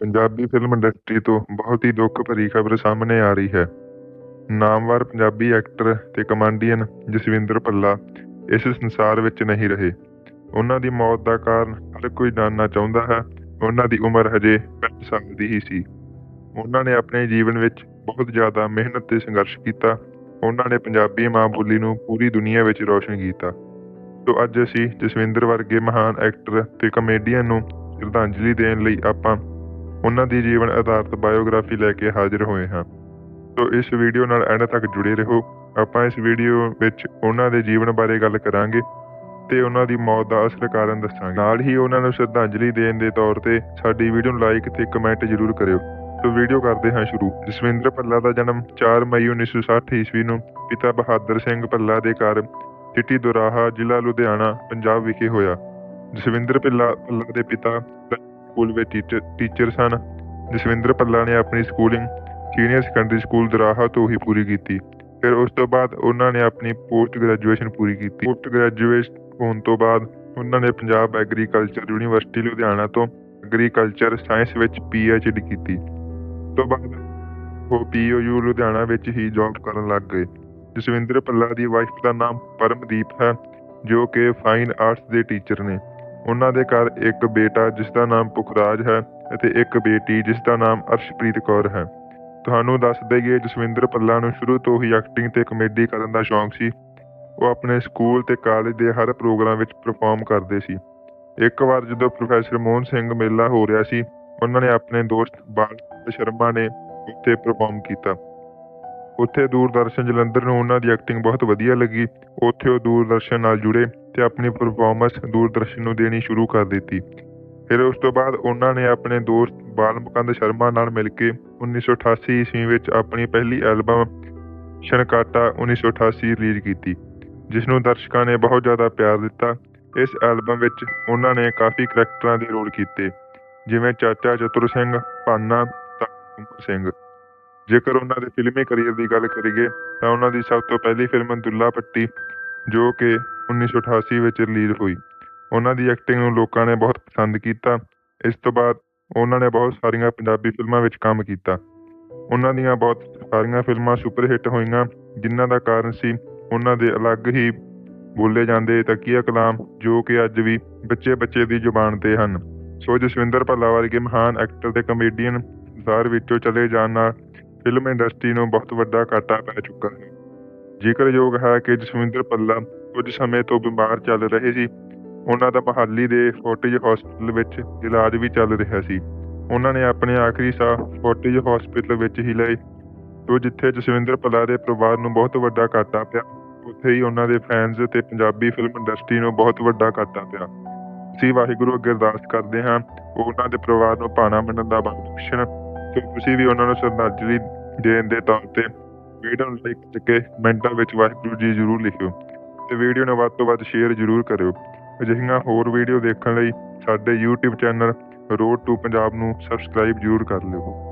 Punjabi film industry ਤੋਂ ਬਹੁਤ ਹੀ ਦੁੱਖ ਭਰੀ ਖਬਰ ਸਾਹਮਣੇ ਆ ਰਹੀ ਹੈ। ਨਾਮਵਰ ਪੰਜਾਬੀ ਐਕਟਰ ਤੇ ਕਮਾਂਡੀਅਨ ਜਸਵਿੰਦਰ ਭੱਲਾ ਇਸ ਸੰਸਾਰ ਵਿੱਚ ਨਹੀਂ ਰਹੇ। ਉਹਨਾਂ ਦੀ ਮੌਤ ਦਾ ਕਾਰਨ ਹਰ ਕੋਈ ਜਾਣਨਾ ਚਾਹੁੰਦਾ ਹੈ। ਉਹਨਾਂ ਦੀ ਉਮਰ ਹਜੇ 5 ਸਾਲ ਦੀ ਹੀ ਸੀ। ਉਹਨਾਂ ਨੇ ਆਪਣੇ ਜੀਵਨ ਵਿੱਚ ਬਹੁਤ ਜ਼ਿਆਦਾ ਮਿਹਨਤ ਤੇ ਸੰਘਰਸ਼ ਕੀਤਾ। ਉਹਨਾਂ ਨੇ ਪੰਜਾਬੀ ਮਾਂ ਬੋਲੀ ਨੂੰ ਪੂਰੀ ਦੁਨੀਆ ਵਿੱਚ ਰੌਸ਼ਨ ਕੀਤਾ। ਸੋ ਅੱਜ ਅਸੀਂ ਜਸਵਿੰਦਰ ਵਰਗੇ ਮਹਾਨ ਐਕਟਰ ਤੇ ਕਮੇਡੀਅਨ ਨੂੰ ਸ਼ਰਧਾਂਜਲੀ ਦੇਣ ਲਈ ਆਪਾਂ ਉਹਨਾਂ ਦੀ ਜੀਵਨ ਆਧਾਰਿਤ ਬਾਇਓਗ੍ਰਾਫੀ ਲੈ ਕੇ ਹਾਜ਼ਰ ਹੋਏ ਹਾਂ। ਸੋ ਇਸ ਵੀਡੀਓ ਨਾਲ ਐਂਡ ਤੱਕ ਜੁੜੇ ਰਹੋ। ਆਪਾਂ ਇਸ ਵੀਡੀਓ ਵਿੱਚ ਉਹਨਾਂ ਦੇ ਜੀਵਨ ਬਾਰੇ ਗੱਲ ਕਰਾਂਗੇ ਤੇ ਉਹਨਾਂ ਦੀ ਮੌਤ ਦਾ ਅਸਲ ਕਾਰਨ ਦੱਸਾਂਗੇ। ਨਾਲ ਹੀ ਉਹਨਾਂ ਨੂੰ ਸ਼ਰਧਾਂਜਲੀ ਦੇਣ ਦੇ ਤੌਰ ਤੇ ਸਾਡੀ ਵੀਡੀਓ ਨੂੰ ਲਾਈਕ ਤੇ ਕਮੈਂਟ ਜ਼ਰੂਰ ਕਰਿਓ। ਸੋ ਵੀਡੀਓ ਕਰਦੇ ਹਾਂ ਸ਼ੁਰੂ। ਜਸਵਿੰਦਰ ਭੱਲਾ ਦਾ ਜਨਮ 4 ਮਈ 1960 ਈਸਵੀ ਨੂੰ ਪਿਤਾ ਬਹਾਦਰ ਸਿੰਘ ਭੱਲਾ ਦੇ ਘਰ ਸਿਟੀ ਦੁਰਾਹਾ, ਜ਼ਿਲ੍ਹਾ ਲੁਧਿਆਣਾ, ਪੰਜਾਬ ਵਿਖੇ ਹੋਇਆ। ਜਸਵਿੰਦਰ ਭੱਲਾ ਭੱਲਾ ਦੇ ਪਿਤਾ ਸਕੂਲ ਵਿੱਚ ਟੀਚਰ ਟੀਚਰ ਸਨ। ਜਸਵਿੰਦਰ ਭੱਲਾ ਨੇ ਆਪਣੀ schooling senior secondary school Doraha ਤੋਂ ਹੀ ਪੂਰੀ ਕੀਤੀ। ਫਿਰ ਉਸ ਤੋਂ ਬਾਅਦ ਉਹਨਾਂ ਨੇ ਆਪਣੀ ਪੋਸਟ ਗ੍ਰੈਜੂਏਸ਼ਨ ਪੂਰੀ ਕੀਤੀ। ਪੋਸਟ ਗ੍ਰੈਜੂਏਸ਼ਨ ਹੋਣ ਤੋਂ ਬਾਅਦ ਉਹਨਾਂ ਨੇ ਪੰਜਾਬ ਐਗਰੀਕਲਚਰ ਯੂਨੀਵਰਸਿਟੀ ਲੁਧਿਆਣਾ ਤੋਂ ਐਗਰੀਕਲਚਰ ਸਾਇੰਸ ਵਿੱਚ ਡੀ ਕੀਤੀ। ਉਸ ਤੋਂ ਬਾਅਦ ਉਹ ਪੀਓਯੂ ਲੁਧਿਆਣਾ ਵਿੱਚ ਹੀ ਜੌਬ ਕਰਨ ਲੱਗ ਗਏ। ਜਸਵਿੰਦਰ ਭੱਲਾ ਦੀ ਵਾਈਫ ਦਾ ਨਾਮ ਪਰਮਦੀਪ ਹੈ, ਜੋ ਕਿ ਫਾਈਨ ਆਰਟਸ ਦੇ ਟੀਚਰ ਨੇ। ਉਹਨਾਂ ਦੇ ਘਰ ਇੱਕ ਬੇਟਾ ਜਿਸ ਦਾ ਨਾਮ ਪੁਖਰਾਜ ਹੈ ਅਤੇ ਇੱਕ ਬੇਟੀ ਜਿਸ ਦਾ ਨਾਮ ਅਰਸ਼ਪ੍ਰੀਤ ਕੌਰ ਹੈ। ਤੁਹਾਨੂੰ ਦੱਸ ਦਈਏ, ਜਸਵਿੰਦਰ ਪੱਲਾ ਨੂੰ ਸ਼ੁਰੂ ਤੋਂ ਹੀ ਐਕਟਿੰਗ ਤੇ ਕਮੇਡੀ ਕਰਨ ਦਾ ਸ਼ੌਂਕ ਸੀ। ਉਹ ਆਪਣੇ ਸਕੂਲ ਤੇ ਕਾਲਜ ਦੇ ਹਰ ਪ੍ਰੋਗਰਾਮ ਵਿੱਚ ਪਰਫਾਰਮ ਕਰਦੇ ਸੀ। ਇੱਕ ਵਾਰ ਜਦੋਂ ਪ੍ਰੋਫੈਸਰ ਮੋਹਨ ਸਿੰਘ ਮੇਲਾ ਹੋ ਰਿਹਾ ਸੀ, ਉਹਨਾਂ ਨੇ ਆਪਣੇ ਦੋਸਤ ਬਾਲ ਸ਼ਰਮਾ ਨੇ ਉੱਥੇ ਪਰਫਾਰਮ ਕੀਤਾ। ਉੱਥੇ ਦੂਰਦਰਸ਼ਨ ਜਲੰਧਰ ਨੂੰ ਉਹਨਾਂ ਦੀ ਐਕਟਿੰਗ ਬਹੁਤ ਵਧੀਆ ਲੱਗੀ। ਉੱਥੇ ਉਹ ਦੂਰਦਰਸ਼ਨ ਨਾਲ ਜੁੜੇ। ਤੇ ਆਪਣੀ ਪਰਫਾਰਮੈਂਸ ਦੂਰਦਰਸ਼ਨ ਨੂੰ ਦੇਣੀ ਸ਼ੁਰੂ ਕਰ ਦਿੱਤੀ। ਫਿਰ ਉਸ ਤੋਂ ਬਾਅਦ ਉਹਨਾਂ ਨੇ ਆਪਣੇ ਦੋਸਤ ਬਾਲਮਕੰਦ ਸ਼ਰਮਾ ਨਾਲ ਮਿਲ ਕੇ 1988 ਈਸਵੀ ਵਿੱਚ ਆਪਣੀ ਪਹਿਲੀ ਐਲਬਮ ਸ਼ਨਕਾਟਾ 1988 ਰਿਲੀਜ਼ ਕੀਤੀ ਜਿਸ ਨੂੰ ਦਰਸ਼ਕਾਂ ਨੇ ਬਹੁਤ ਜ਼ਿਆਦਾ ਪਿਆਰ ਦਿੱਤਾ। ਇਸ ਐਲਬਮ ਵਿੱਚ ਉਹਨਾਂ ਨੇ ਕਾਫੀ ਕਰੈਕਟਰਾਂ ਦੇ ਰੋਲ ਕੀਤੇ, ਜਿਵੇਂ ਚਾਚਾ ਚਤੁਰ ਸਿੰਘ, ਭਾਨਾ, ਤਾਂ ਸਿੰਘ। ਜੇਕਰ ਉਹਨਾਂ ਦੇ ਫਿਲਮੀ ਕਰੀਅਰ ਦੀ ਗੱਲ ਕਰੀਏ, ਤਾਂ ਉਹਨਾਂ ਦੀ ਸਭ ਤੋਂ ਪਹਿਲੀ ਫਿਲਮ ਦੁੱਲਾ ਪੱਟੀ ਜੋ ਕਿ 1988 ਵਿੱਚ ਰਿਲੀਜ਼ ਹੋਈ। ਉਹਨਾਂ ਦੀ ਐਕਟਿੰਗ ਨੂੰ ਲੋਕਾਂ ਨੇ ਬਹੁਤ ਪਸੰਦ ਕੀਤਾ। ਇਸ ਤੋਂ ਬਾਅਦ ਉਹਨਾਂ ਨੇ ਬਹੁਤ ਸਾਰੀਆਂ ਪੰਜਾਬੀ ਫਿਲਮਾਂ ਵਿੱਚ ਕੰਮ ਕੀਤਾ। ਉਹਨਾਂ ਦੀਆਂ ਬਹੁਤ ਸਾਰੀਆਂ ਫਿਲਮਾਂ ਸੁਪਰ ਹਿੱਟ ਹੋਈਆਂ, ਜਿਨ੍ਹਾਂ ਦਾ ਕਾਰਨ ਸੀ ਉਹਨਾਂ ਦੇ ਅਲੱਗ ਹੀ ਬੋਲੇ ਜਾਂਦੇ ਤਕੀਆ ਕਲਾਮ, ਜੋ ਕਿ ਅੱਜ ਵੀ ਬੱਚੇ ਬੱਚੇ ਦੀ ਜ਼ੁਬਾਨ ਤੇ ਹਨ। ਸੋ ਜਸਵਿੰਦਰ ਭੱਲਾ ਵਰਗੇ ਮਹਾਨ ਐਕਟਰ ਤੇ ਕਮੇਡੀਅਨ ਸੰਸਾਰ ਵਿੱਚੋਂ ਚਲੇ ਜਾਣ ਨਾਲ ਫਿਲਮ ਇੰਡਸਟਰੀ ਨੂੰ ਬਹੁਤ ਵੱਡਾ ਘਾਟਾ ਪੈ ਚੁੱਕਾ ਹੈ। ਜ਼ਿਕਰਯੋਗ ਹੈ ਕਿ ਜਸਵਿੰਦਰ ਭੱਲਾ ਕੁਝ ਸਮੇਂ ਤੋਂ ਬਿਮਾਰ ਚੱਲ ਰਹੇ ਸੀ। ਉਹਨਾਂ ਦਾ ਮਹਾਲੀ ਦੇ ਫੋਰਟਿਜ ਹਸਪੀਟਲ ਵਿੱਚ ਇਲਾਜ ਵੀ ਚੱਲ ਰਿਹਾ ਸੀ। ਉਹਨਾਂ ਨੇ ਆਪਣੇ ਆਖਰੀ ਸਾਹ ਫੋਰਟਿਜ ਹਸਪੀਟਲ ਵਿੱਚ ਹੀ ਲਏ। ਤੋਂ ਜਿੱਥੇ ਜਸਵਿੰਦਰ ਭੱਲਾ ਦੇ ਪਰਿਵਾਰ ਨੂੰ ਬਹੁਤ ਵੱਡਾ ਘਾਟਾ ਪਿਆ, ਉੱਥੇ ਹੀ ਉਹਨਾਂ ਦੇ ਫੈਨਸ ਤੇ ਪੰਜਾਬੀ ਫਿਲਮ ਇੰਡਸਟਰੀ ਨੂੰ ਬਹੁਤ ਵੱਡਾ ਘਾਟਾ ਪਿਆ। ਅਸੀਂ ਵਾਹਿਗੁਰੂ ਅੱਗੇ ਅਰਦਾਸ ਕਰਦੇ ਹਾਂ ਉਹਨਾਂ ਦੇ ਪਰਿਵਾਰ ਨੂੰ ਭਾਣਾ ਮੰਨਣ ਦਾ ਬਲ ਬਖਸ਼ਣ ਤੇ ਤੁਸੀਂ ਵੀ ਉਹਨਾਂ ਨੂੰ ਸ਼ਰਧਾਂਜਲੀ ਦੇਣ ਦੇ ਤੌਰ ਤੇ ਵੀਡੀਓ ਨੂੰ ਲਾਈਕ ਕਰਕੇ ਕਮੈਂਟਾਂ ਵਿੱਚ ਵਾਹਿਗੁਰੂ ਜੀ ਜ਼ਰੂਰ ਲਿਖਿਓ। ਤੇ ਵੀਡੀਓ ਨੂੰ ਵੱਧ ਤੋਂ ਵੱਧ ਸ਼ੇਅਰ ਜ਼ਰੂਰ ਕਰਿਓ। ਅਜਿਹੀਆਂ ਹੋਰ ਵੀਡੀਓ ਦੇਖਣ ਲਈ ਸਾਡੇ YouTube channel road to Punjab ਨੂੰ ਸਬਸਕ੍ਰਾਈਬ ਜ਼ਰੂਰ ਕਰ ਲਿਓ।